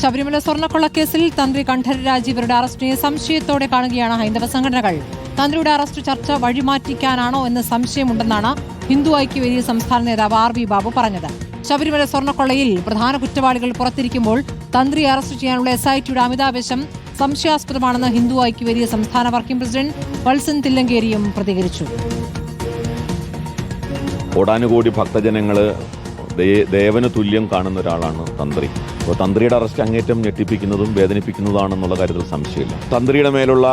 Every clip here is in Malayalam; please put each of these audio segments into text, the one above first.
ശബരിമല സ്വർണക്കൊള്ളക്കേസിൽ തന്ത്രി കണ്ഠര രാജീവരുടെ അറസ്റ്റിനെ സംശയത്തോടെ കാണുകയാണ് ഹൈന്ദവ സംഘടനകൾ. തന്ത്രിയുടെ അറസ്റ്റ് ചർച്ച വഴിമാറ്റിക്കാനാണോ എന്ന് സംശയമുണ്ടെന്നാണ് ഹിന്ദു ഐക്യവേദി സംസ്ഥാന നേതാവ് ആർ വി ബാബു പറഞ്ഞത്. ശബരിമല സ്വർണക്കൊള്ളയിൽ പ്രധാന കുറ്റവാളികൾ പുറത്തിരിക്കുമ്പോൾ തന്ത്രി അറസ്റ്റ് ചെയ്യാനുള്ള എസ് ഐ ടിയുടെ അമിതാവേശം സംശയാസ്പദമാണെന്ന് ഹിന്ദു ഐക്യവേദി സംസ്ഥാന വർക്കിംഗ് പ്രസിഡന്റ് വത്സൻ തില്ലങ്കേരിയും പ്രതികരിച്ചു. കോടാനുകോടി ഭക്തജനങ്ങൾ ദേവന് തുല്യം കാണുന്ന ഒരാളാണ് തന്ത്രി. അപ്പോൾ തന്ത്രിയുടെ അറസ്റ്റ് അങ്ങേറ്റം ഞെട്ടിപ്പിക്കുന്നതും വേദനിപ്പിക്കുന്നതാണെന്നുള്ള കാര്യത്തിൽ സംശയമില്ല. തന്ത്രിയുടെ മേലുള്ള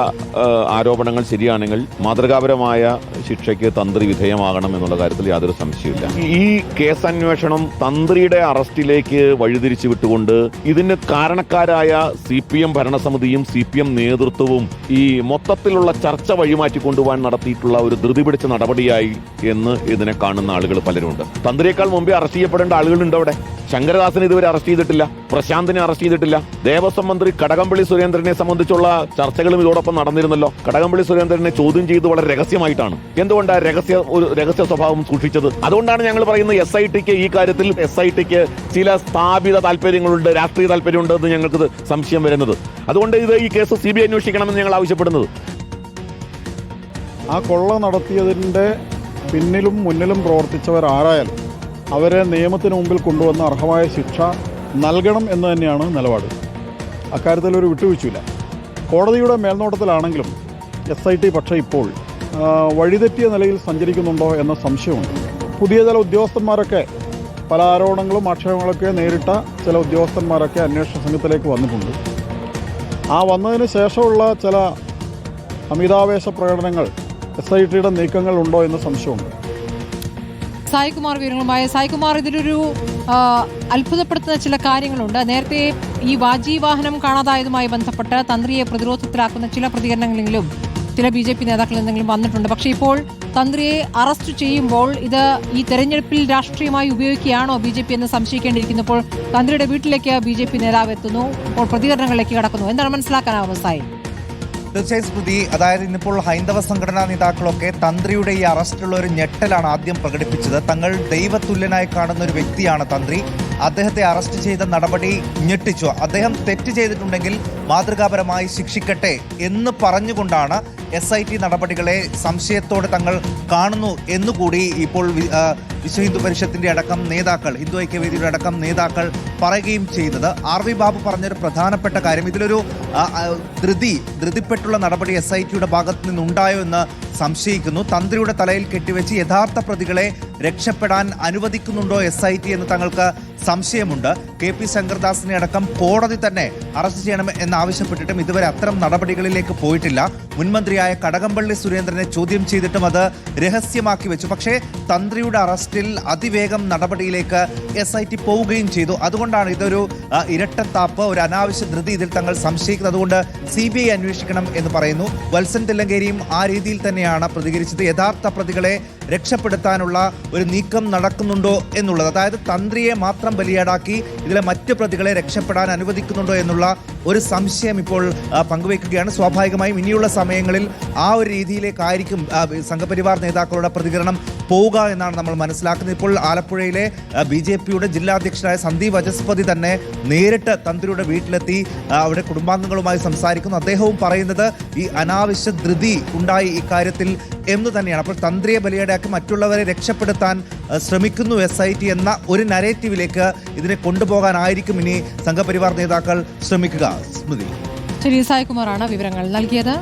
ആരോപണങ്ങൾ ശരിയാണെങ്കിൽ മാതൃകാപരമായ ശിക്ഷയ്ക്ക് തന്ത്രി വിധേയമാകണം എന്നുള്ള കാര്യത്തിൽ യാതൊരു സംശയമില്ല ഈ കേസ് അന്വേഷണം തന്ത്രിയുടെ അറസ്റ്റിലേക്ക് വഴിതിരിച്ചു വിട്ടുകൊണ്ട് ഇതിന് കാരണക്കാരായ സി പി എം ഭരണസമിതിയും സി പി എം നേതൃത്വവും ഈ മൊത്തത്തിലുള്ള ചർച്ച വഴിമാറ്റിക്കൊണ്ടുപോകാൻ നടത്തിയിട്ടുള്ള ഒരു ധൃതി പിടിച്ച നടപടിയായി എന്ന് ഇതിനെ കാണുന്ന ആളുകൾ പലരുണ്ട് തന്ത്രിയേക്കാൾ മുമ്പേ അറസ്റ്റ് ചെയ്യപ്പെടേണ്ട ആളുകളുണ്ട് അവിടെ? ശങ്കരദാസിനെ ഇതുവരെ അറസ്റ്റ് ചെയ്തിട്ടില്ല പ്രശാന്തിനെ അറസ്റ്റ് ചെയ്തിട്ടില്ല. ദേവസ്വം മന്ത്രി കടകംപള്ളി സുരേന്ദ്രനെ സംബന്ധിച്ചുള്ള ചർച്ചകളും ഇതോടൊപ്പം നടന്നിരുന്നല്ലോ. കടകംപള്ളി സുരേന്ദ്രനെ ചോദ്യം ചെയ്ത് വളരെ രഹസ്യമായിട്ടാണ്. എന്തുകൊണ്ടാണ് രഹസ്യ ഒരു രഹസ്യ സ്വഭാവം സൂക്ഷിച്ചത്? അതുകൊണ്ടാണ് ഞങ്ങൾ പറയുന്നത് എസ് ഐ ടിക്ക് ഈ കാര്യത്തിൽ എസ് ഐ ടിക്ക് ചില സ്ഥാപിത താല്പര്യങ്ങളുണ്ട് രാഷ്ട്രീയ താല്പര്യമുണ്ട് എന്ന് ഞങ്ങൾക്ക് സംശയം വരുന്നത്. അതുകൊണ്ട് ഇത് ഈ കേസ് സി ബി ഐ അന്വേഷിക്കണമെന്ന് ഞങ്ങൾ ആവശ്യപ്പെടുന്നത്. ആ കൊള്ള നടത്തിയതിന്റെ പിന്നിലും മുന്നിലും പ്രവർത്തിച്ചവർ ആരായാലും അവരെ നിയമത്തിന് മുമ്പിൽ കൊണ്ടുവന്ന അർഹമായ ശിക്ഷ നൽകണം എന്ന് തന്നെയാണ് നിലപാട്. അക്കാര്യത്തിൽ ഒരു വിട്ടുവീഴ്ചയില്ല. കോടതിയുടെ മേൽനോട്ടത്തിലാണെങ്കിലും എസ് ഐ ടി പക്ഷേ ഇപ്പോൾ വഴിതെറ്റിയ നിലയിൽ സഞ്ചരിക്കുന്നുണ്ടോ എന്ന സംശയമുണ്ട്. പുതിയ ചില ഉദ്യോഗസ്ഥന്മാരൊക്കെ പല ആരോപണങ്ങളും ആക്ഷേപങ്ങളൊക്കെ നേരിട്ട ചില ഉദ്യോഗസ്ഥന്മാരൊക്കെ അന്വേഷണ സംഘത്തിലേക്ക് വന്നിട്ടുണ്ട്. ആ വന്നതിന് ശേഷമുള്ള ചില അമിതാവേശ പ്രകടനങ്ങൾ എസ് ഐ ടിയുടെ നീക്കങ്ങളുണ്ടോ എന്ന് സംശയമുണ്ട്. സായികുമാർ വിവരങ്ങളുമായി. സായികുമാർ ഇതിലൊരു അത്ഭുതപ്പെടുത്തുന്ന ചില കാര്യങ്ങളുണ്ട്. നേരത്തെ ഈ വാഹനം കാണാതായതുമായി ബന്ധപ്പെട്ട് തന്ത്രിയെ പ്രതിരോധത്തിലാക്കുന്ന ചില പ്രതികരണങ്ങളെങ്കിലും ചില ബി ജെ പി നേതാക്കളിൽ എന്തെങ്കിലും വന്നിട്ടുണ്ട്. പക്ഷേ ഇപ്പോൾ തന്ത്രിയെ അറസ്റ്റ് ചെയ്യുമ്പോൾ ഇത് ഈ തെരഞ്ഞെടുപ്പിൽ രാഷ്ട്രീയമായി ഉപയോഗിക്കുകയാണോ ബി ജെ പി എന്ന് സംശയിക്കേണ്ടിയിരിക്കുന്നു ഇപ്പോൾ തന്ത്രിയുടെ വീട്ടിലേക്ക് ബി ജെ പി നേതാവ് എത്തുന്നു. ഇപ്പോൾ പ്രതികരണങ്ങളിലേക്ക് കടക്കുന്നു. എന്താണ് മനസ്സിലാക്കാനാവുന്നത് സായി? തീർച്ചയായും സ്മൃതി അതായത് ഇന്നിപ്പോൾ ഹൈന്ദവ സംഘടനാ നേതാക്കളൊക്കെ തന്ത്രിയുടെ ഈ അറസ്റ്റിലുള്ള ഒരു ഞെട്ടലാണ് ആദ്യം പ്രകടിപ്പിച്ചത്. തങ്ങൾ ദൈവതുല്യനായി കാണുന്ന ഒരു വ്യക്തിയാണ് തന്ത്രി. അദ്ദേഹത്തെ അറസ്റ്റ് ചെയ്ത നടപടി ഞെട്ടിച്ചു. അദ്ദേഹം തെറ്റ് ചെയ്തിട്ടുണ്ടെങ്കിൽ മാതൃകാപരമായി ശിക്ഷിക്കട്ടെ എന്ന് പറഞ്ഞുകൊണ്ടാണ് എസ് ഐ ടി നടപടികളെ സംശയത്തോടെ തങ്ങൾ കാണുന്നു എന്നുകൂടി ഇപ്പോൾ വിശ്വ ഹിന്ദു പരിഷത്തിന്റെ അടക്കം നേതാക്കൾ ഹിന്ദു ഐക്യവേദിയുടെ അടക്കം നേതാക്കൾ പറയുകയും ചെയ്യുന്നത്. ആർ വി ബാബു പറഞ്ഞൊരു പ്രധാനപ്പെട്ട കാര്യം ഇതിലൊരു ധൃതി ധൃതിപ്പെട്ടുള്ള നടപടി എസ് ഐ ടിയുടെ ഭാഗത്ത് നിന്നുണ്ടായോ എന്ന് സംശയിക്കുന്നു. തന്ത്രിയുടെ തലയിൽ കെട്ടിവെച്ച് യഥാർത്ഥ പ്രതികളെ രക്ഷപ്പെടാൻ അനുവദിക്കുന്നുണ്ടോ എസ് ഐ ടി എന്ന് തങ്ങൾക്ക് സംശയമുണ്ട്. കെ പി ശങ്കർദാസിനെ അടക്കം കോടതി തന്നെ അറസ്റ്റ് ചെയ്യണം എന്നാവശ്യപ്പെട്ടിട്ടും ഇതുവരെ അത്തരം നടപടികളിലേക്ക് പോയിട്ടില്ല. മുൻമന്ത്രിയായ കടകംപള്ളി സുരേന്ദ്രനെ ചോദ്യം ചെയ്തിട്ടും അത് രഹസ്യമാക്കി വെച്ചു. പക്ഷേ തന്ത്രിയുടെ അറസ്റ്റിൽ അതിവേഗം നടപടിയിലേക്ക് എസ് ഐ ടി പോവുകയും ചെയ്തു. അതുകൊണ്ടാണ് ഇതൊരു ഇരട്ടത്താപ്പ് ഒരു അനാവശ്യ ധൃതി ഇതിൽ തങ്ങൾ സംശയിക്കുന്നത്. അതുകൊണ്ട് സി ബി ഐ അന്വേഷിക്കണം എന്ന് പറയുന്നു. വത്സൻ തില്ലങ്കേരിയും ആ രീതിയിൽ തന്നെയാണ് പ്രതികരിച്ചത്. യഥാർത്ഥ പ്രതികളെ രക്ഷപ്പെടുത്താനുള്ള ഒരു നീക്കം നടക്കുന്നുണ്ടോ എന്നുള്ളത്. അതായത് തന്ത്രിയെ മാത്രം ബലിയാടാക്കി ഇതിലെ മറ്റ് പ്രതികളെ രക്ഷപ്പെടാൻ അനുവദിക്കുന്നുണ്ടോ എന്നുള്ള ഒരു സംശയം ഇപ്പോൾ പങ്കുവയ്ക്കുകയാണ്. സ്വാഭാവികമായും ഇനിയുള്ള സമയങ്ങളിൽ ആ ഒരു രീതിയിലേക്കായിരിക്കും സംഘപരിവാർ നേതാക്കളുടെ പ്രതികരണം പോവുക എന്നാണ് നമ്മൾ മനസ്സിലാക്കുന്നത്. ഇപ്പോൾ ആലപ്പുഴയിലെ ബി ജെ പിയുടെ ജില്ലാ അധ്യക്ഷനായ സന്ദീപ് വചസ്പതി തന്നെ നേരിട്ട് തന്ത്രിയുടെ വീട്ടിലെത്തി അവിടെ കുടുംബാംഗങ്ങളുമായി സംസാരിക്കുന്നു. അദ്ദേഹവും പറയുന്നത് ഈ അനാവശ്യ ധൃതി ഉണ്ടായി ഇക്കാര്യത്തിൽ എന്ന് തന്നെയാണ്. അപ്പോൾ തന്ത്രിയെ ബലിയാടാക്കി മറ്റുള്ളവരെ രക്ഷപ്പെടുത്താൻ ശ്രമിക്കുന്നു എസ് ഐ ടി എന്ന ഒരു നരേറ്റീവിലേക്ക് ഇതിനെ കൊണ്ടുപോകാനായിരിക്കും ഇനി സംഘപരിവാർ നേതാക്കൾ ശ്രമിക്കുക. സ്മൃതി. ശരി സായികുമാറാണ് വിവരങ്ങൾ നൽകിയത്.